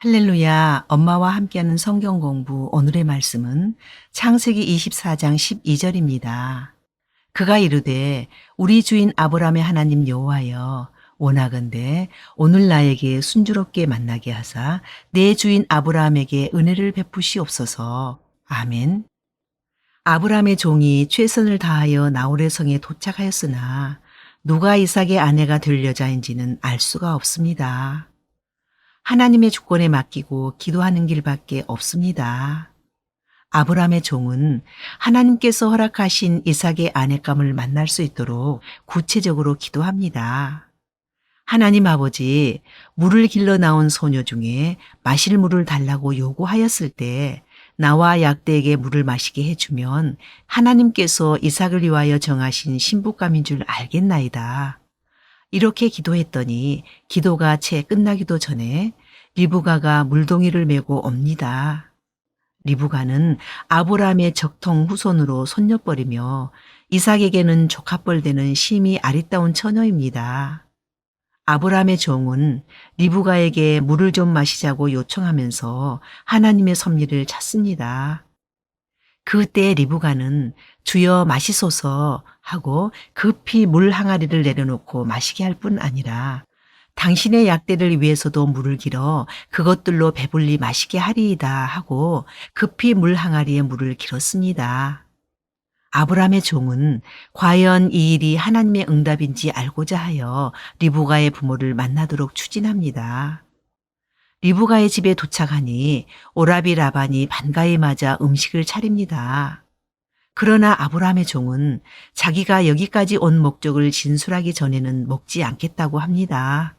할렐루야, 엄마와 함께하는 성경 공부 오늘의 말씀은 창세기 24장 12절입니다. 그가 이르되 우리 주인 아브라함의 하나님 여호와여 원하건대 오늘 나에게 순조롭게 만나게 하사 내 주인 아브라함에게 은혜를 베푸시옵소서. 아멘. 아브라함의 종이 최선을 다하여 나홀의 성에 도착하였으나 누가 이삭의 아내가 될 여자인지는 알 수가 없습니다. 하나님의 주권에 맡기고 기도하는 길밖에 없습니다. 아브라함의 종은 하나님께서 허락하신 이삭의 아내감을 만날 수 있도록 구체적으로 기도합니다. 하나님 아버지, 물을 길러 나온 소녀 중에 마실 물을 달라고 요구하였을 때 나와 약대에게 물을 마시게 해주면 하나님께서 이삭을 위하여 정하신 신부감인 줄 알겠나이다. 이렇게 기도했더니 기도가 채 끝나기도 전에 리브가가 물동이를 메고 옵니다. 리브가는 아브라함의 적통 후손으로 손녀뻘이며 이삭에게는 조카뻘 되는 심히 아리따운 처녀입니다. 아브라함의 종은 리브가에게 물을 좀 마시자고 요청하면서 하나님의 섭리를 찾습니다. 그때 리브가는 주여 마시소서 하고 급히 물 항아리를 내려놓고 마시게 할 뿐 아니라 당신의 약대를 위해서도 물을 길어 그것들로 배불리 마시게 하리이다 하고 급히 물 항아리에 물을 길었습니다. 아브라함의 종은 과연 이 일이 하나님의 응답인지 알고자 하여 리브가의 부모를 만나도록 추진합니다. 리브가의 집에 도착하니 오라비 라반이 반가이 맞아 음식을 차립니다. 그러나 아브라함의 종은 자기가 여기까지 온 목적을 진술하기 전에는 먹지 않겠다고 합니다.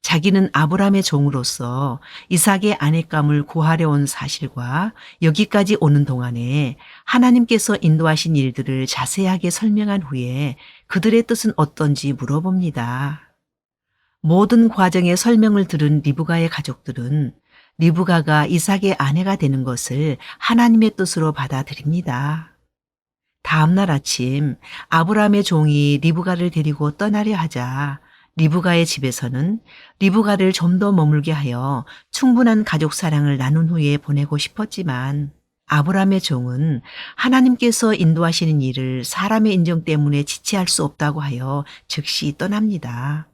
자기는 아브라함의 종으로서 이삭의 아내감을 구하려 온 사실과 여기까지 오는 동안에 하나님께서 인도하신 일들을 자세하게 설명한 후에 그들의 뜻은 어떤지 물어봅니다. 모든 과정의 설명을 들은 리브가의 가족들은 리브가가 이삭의 아내가 되는 것을 하나님의 뜻으로 받아들입니다. 다음날 아침 아브라함의 종이 리브가를 데리고 떠나려 하자 리브가의 집에서는 리브가를 좀 더 머물게 하여 충분한 가족 사랑을 나눈 후에 보내고 싶었지만 아브라함의 종은 하나님께서 인도하시는 일을 사람의 인정 때문에 지체할 수 없다고 하여 즉시 떠납니다.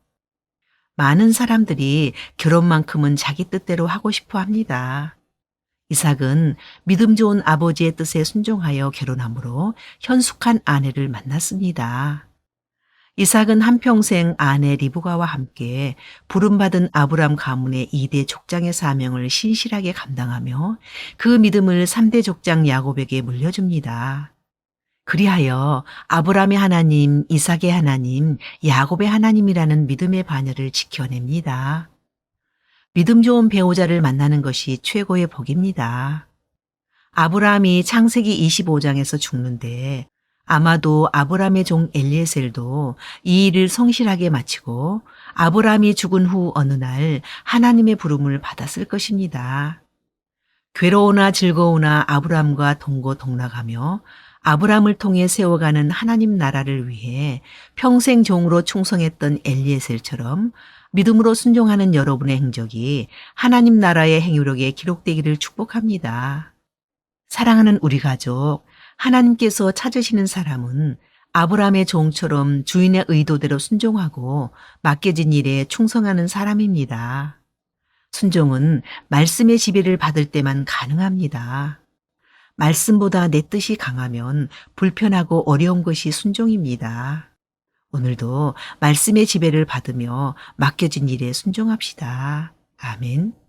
많은 사람들이 결혼만큼은 자기 뜻대로 하고 싶어 합니다. 이삭은 믿음 좋은 아버지의 뜻에 순종하여 결혼함으로 현숙한 아내를 만났습니다. 이삭은 한평생 아내 리브가와 함께 부름받은 아브람 가문의 2대 족장의 사명을 신실하게 감당하며 그 믿음을 3대 족장 야곱에게 물려줍니다. 그리하여 아브람의 하나님, 이삭의 하나님, 야곱의 하나님이라는 믿음의 반열을 지켜냅니다. 믿음 좋은 배우자를 만나는 것이 최고의 복입니다. 아브라함이 창세기 25장에서 죽는데 아마도 아브라함의 종 엘리에셀도 이 일을 성실하게 마치고 아브라함이 죽은 후 어느 날 하나님의 부름을 받았을 것입니다. 괴로우나 즐거우나 아브라함과 동고동락하며 아브라함을 통해 세워가는 하나님 나라를 위해 평생 종으로 충성했던 엘리에셀처럼 믿음으로 순종하는 여러분의 행적이 하나님 나라의 행유력에 기록되기를 축복합니다. 사랑하는 우리 가족, 하나님께서 찾으시는 사람은 아브라함의 종처럼 주인의 의도대로 순종하고 맡겨진 일에 충성하는 사람입니다. 순종은 말씀의 지배를 받을 때만 가능합니다. 말씀보다 내 뜻이 강하면 불편하고 어려운 것이 순종입니다. 오늘도 말씀의 지배를 받으며 맡겨진 일에 순종합시다. 아멘.